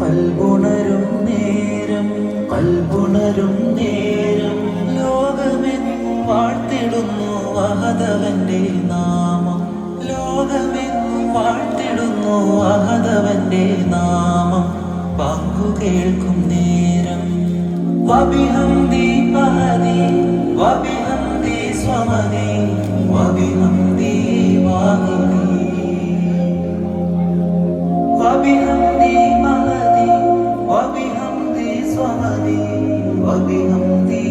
കൽബുണരും നേരം കൽബുണരും നേരം. ലോകമെങ്ങും വാഴ്ത്തിടുന്നു വഹദവന്റെ നാമം. ലോകമെങ്ങും വാഴ്ത്തിടുന്നു വഹദവന്റെ നാമം. വാക്കു കേൾക്കും നേരം. വബിഹംദി പഹദി വബിഹംദി സ്വമദി വബിഹംദി വാഹിദി വബിഹംദി പഹദി വബിഹംദി സ്വമദി വബിഹംദി